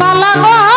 বালাগো